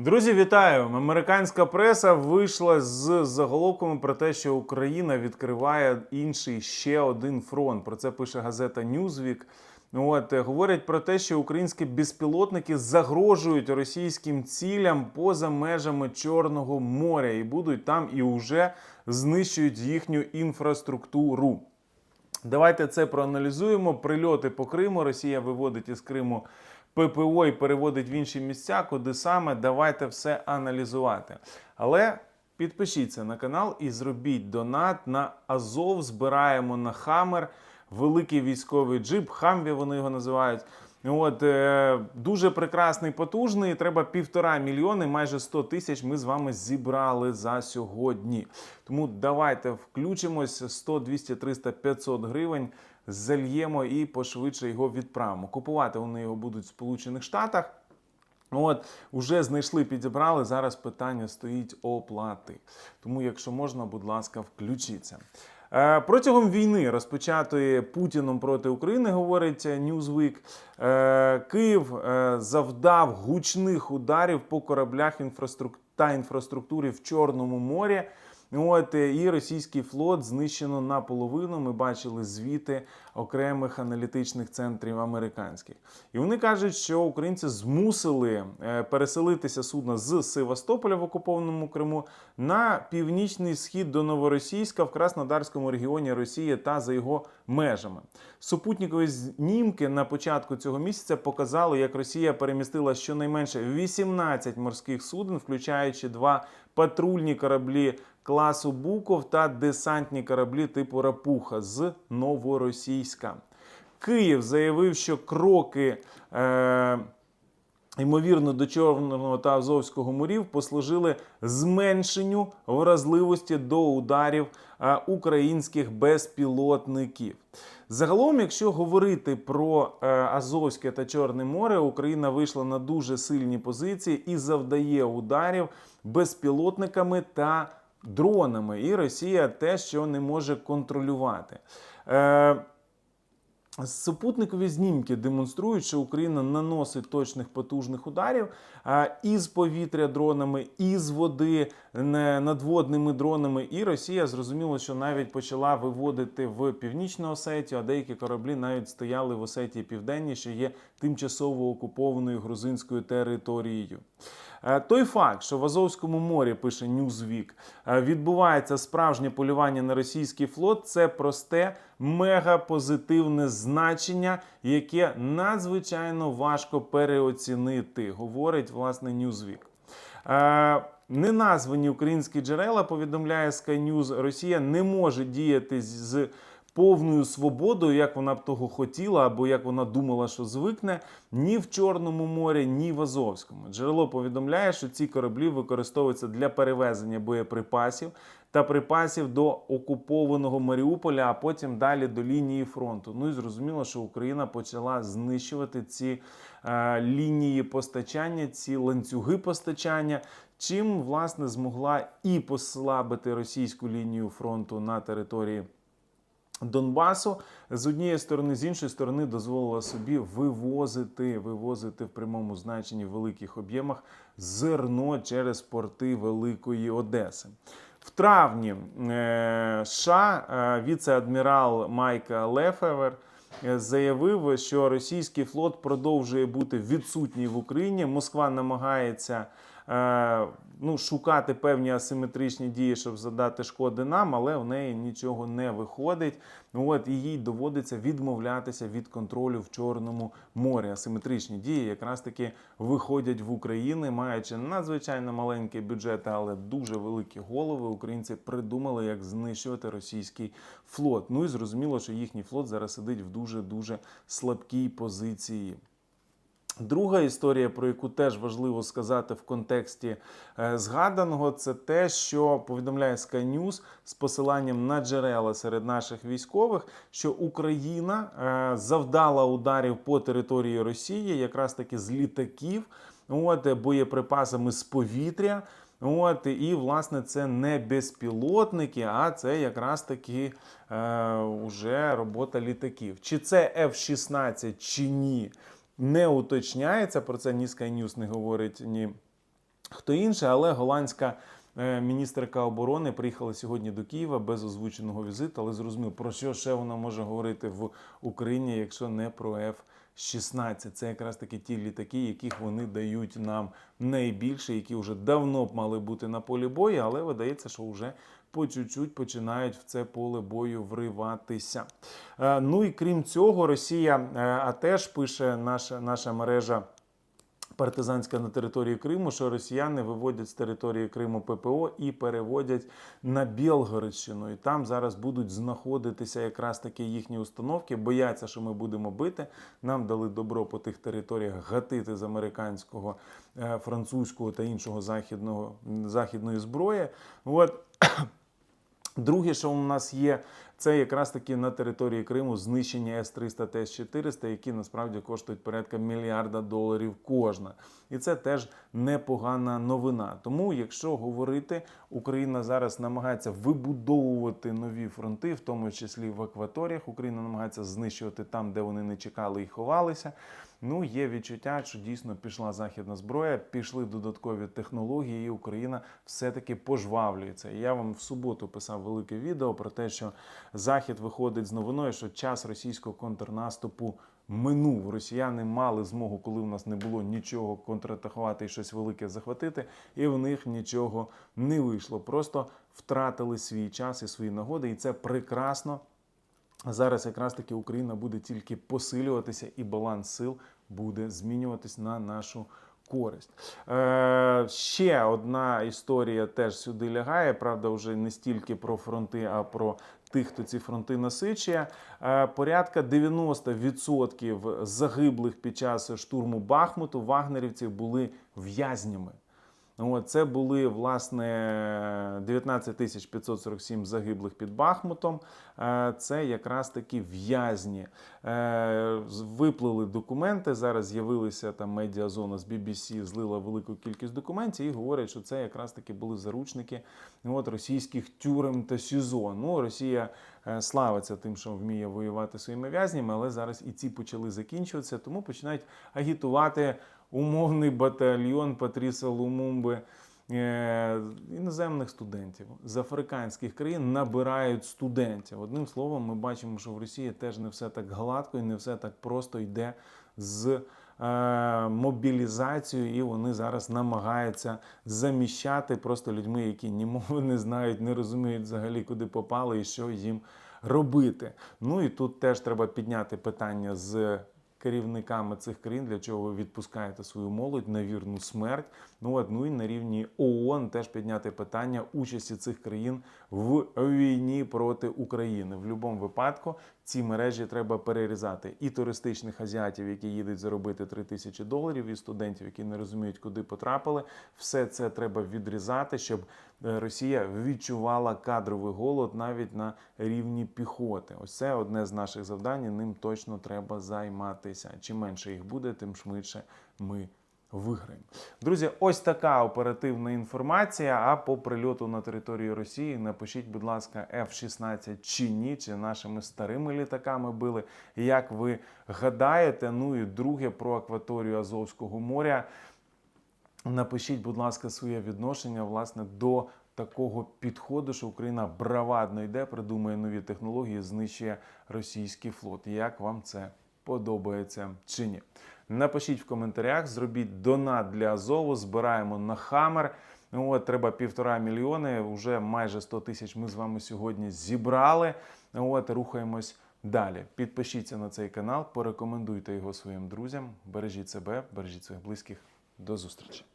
Друзі, вітаю! Американська преса вийшла з заголовками про те, що Україна відкриває інший ще один фронт. Про це пише газета Newsweek. От е, говорять про те, що українські безпілотники загрожують російським цілям поза межами Чорного моря і будуть там і вже знищують їхню інфраструктуру. Давайте це проаналізуємо. Прильоти по Криму. Росія виводить із Криму ППО і переводить в інші місця, куди саме. Давайте все аналізувати. Але підпишіться на канал і зробіть донат на Азов. Збираємо на Хаммер, великий військовий джип. Хамві вони його називають. От е, дуже прекрасний, потужний. Треба півтора мільйони, майже 100 тисяч. Ми з вами зібрали за сьогодні. Тому давайте включимось 100, 200, 300, 500 гривень. Зальємо і пошвидше його відправимо. Купувати вони його будуть в Сполучених Штатах. От, уже знайшли, підібрали. Зараз питання стоїть оплати. Тому, якщо можна, будь ласка, включіться. Е, Протягом війни, розпочатої Путіном проти України, говорить Newsweek, е, Київ е, завдав гучних ударів по кораблях інфраструк- та інфраструктурі в Чорному морі. От е, і російський флот знищено наполовину. Ми бачили звіти окремих аналітичних центрів американських. І вони кажуть, що українці змусили е, переселитися судна з Севастополя в окупованому Криму на північний схід до Новоросійська в Краснодарському регіоні Росії та за його межами. Супутникові знімки на початку цього місяця показали, як Росія перемістила щонайменше 18 морських суден, включаючи два патрульні кораблі класу Буков та десантні кораблі типу Рапуха з Новоросійська. Київ заявив, що кроки. Е- Ймовірно, до Чорного та Азовського морів послужили зменшенню вразливості до ударів е, українських безпілотників. Загалом, якщо говорити про е, Азовське та Чорне море, Україна вийшла на дуже сильні позиції і завдає ударів безпілотниками та дронами. І Росія те, що не може контролювати. Е, Супутникові знімки демонструють, що Україна наносить точних потужних ударів із повітря дронами, із води надводними дронами. І Росія зрозуміло, що навіть почала виводити в північну Осетію, а деякі кораблі навіть стояли в Осетії Південній, що є тимчасово окупованою грузинською територією. Е, Той факт, що в Азовському морі пише Newsweek, е, відбувається справжнє полювання на російський флот, це просте мегапозитивне значення, яке надзвичайно важко переоцінити, говорить власне Newsweek. Е, Неназвані українські джерела повідомляє Sky News, Росія не може діяти з- з повною свободою, як вона б того хотіла, або як вона думала, що звикне, ні в Чорному морі, ні в Азовському. Джерело повідомляє, що ці кораблі використовуються для перевезення боєприпасів та припасів до окупованого Маріуполя, а потім далі до лінії фронту. Ну і зрозуміло, що Україна почала знищувати ці е, лінії постачання, ці ланцюги постачання. Чим власне змогла і послабити російську лінію фронту на території Донбасу з однієї сторони, з іншої сторони, дозволила собі вивозити, вивозити в прямому значенні в великих об'ємах зерно через порти Великої Одеси. Травні е, США е, віце-адмірал Майка Лефевер е, заявив, що російський флот продовжує бути відсутній в Україні. Москва намагається ну, шукати певні асиметричні дії, щоб задати шкоди нам, але в неї нічого не виходить. Ну, От і їй доводиться відмовлятися від контролю в Чорному морі. Асиметричні дії якраз таки виходять в Україну, маючи надзвичайно маленький бюджет, але дуже великі голови. Українці придумали, як знищувати російський флот. Ну і зрозуміло, що їхній флот зараз сидить в дуже дуже слабкій позиції. Друга історія, про яку теж важливо сказати в контексті е, згаданого, це те, що повідомляє Sky News з посиланням на джерела серед наших військових, що Україна е, завдала ударів по території Росії, якраз таки з літаків, от е, боєприпасами з повітря. От і власне це не безпілотники, а це якраз таки е, уже робота літаків. Чи це F-16, чи ні? Не уточняється. Про це ні Sky News не говорить, ні хто інше, але голландська е, міністерка оборони приїхала сьогодні до Києва без озвученого візиту, але зрозумів, про що ще вона може говорити в Україні, якщо не про F-16. Це якраз таки ті літаки, яких вони дають нам найбільше, які вже давно б мали бути на полі бою, але видається, що вже по чуть-чуть починають в це поле бою вриватися. Е, Ну і крім цього, Росія е, а теж пише наша, наша мережа партизанська на території Криму, що росіяни виводять з території Криму ППО і переводять на Білгородщину. І там зараз будуть знаходитися якраз таки їхні установки. Бояться, що ми будемо бити. Нам дали добро по тих територіях гатити з американського, е, французького та іншого західного західної зброї. От. Друге, що у нас є, це якраз таки на території Криму знищення С-300 та С-400, які насправді коштують порядка мільярда доларів кожна. І це теж непогана новина. Тому, якщо говорити, Україна зараз намагається вибудовувати нові фронти, в тому числі в акваторіях. Україна намагається знищувати там, де вони не чекали і ховалися. Ну, є відчуття, що дійсно пішла західна зброя, пішли додаткові технології, і Україна все-таки пожвавлюється. Я вам в суботу писав велике відео про те, що Захід виходить з новиною, що час російського контрнаступу минув. Росіяни мали змогу, коли в нас не було нічого контратакувати і щось велике захватити, і в них нічого не вийшло. Просто втратили свій час і свої нагоди, і це прекрасно. Зараз якраз таки Україна буде тільки посилюватися, і баланс сил буде змінюватись на нашу користь. Е, ще одна історія теж сюди лягає. Правда, вже не стільки про фронти, а про тих, хто ці фронти насичує. Е, порядка 90% загиблих під час штурму Бахмуту вагнерівців були в'язнями. Це були власне 19 547 загиблих під Бахмутом. Е, Це якраз такі в'язні. Е, Виплили документи. Зараз з'явилися там медіазона з BBC, злила велику кількість документів і говорять, що це якраз таки були заручники от, російських тюрем та СІЗО. Ну, Росія е, славиться тим, що вміє воювати своїми в'язнями, але зараз і ці почали закінчуватися, тому починають агітувати умовний батальйон Патріса Лумумби. е, Іноземних студентів з африканських країн набирають студентів. Одним словом, ми бачимо, що в Росії теж не все так гладко і не все так просто йде з е, мобілізацією, і вони зараз намагаються заміщати просто людьми, які ні мови не знають, не розуміють взагалі, куди попали і що їм робити. Ну і тут теж треба підняти питання з керівниками цих країн, для чого ви відпускаєте свою молодь на вірну смерть. Ну, от, ну і на рівні ООН теж підняти питання участі цих країн в війні проти України. В будь-якому випадку ці мережі треба перерізати і туристичних азіатів, які їдуть заробити 3 тисячі доларів, і студентів, які не розуміють, куди потрапили. Все це треба відрізати, щоб Росія відчувала кадровий голод навіть на рівні піхоти. Ось це одне з наших завдань. Ним точно треба займатися. Чим менше їх буде, тим швидше ми. Виграємо. Друзі, ось така оперативна інформація. А по прильоту на територію Росії напишіть, будь ласка, F-16 чи ні, чи нашими старими літаками били. Як ви гадаєте? Ну і друге про акваторію Азовського моря. Напишіть, будь ласка, своє відношення власне до такого підходу, що Україна бравадно йде, придумує нові технології, знищує російський флот. Як вам це подобається чи ні? Напишіть в коментарях, зробіть донат для Азову, збираємо на Хамер. Ну, От, треба півтора мільйони, вже майже 100 тисяч ми з вами сьогодні зібрали. Ну, От, рухаємось далі. Підпишіться на цей канал, порекомендуйте його своїм друзям. Бережіть себе, бережіть своїх близьких. До зустрічі!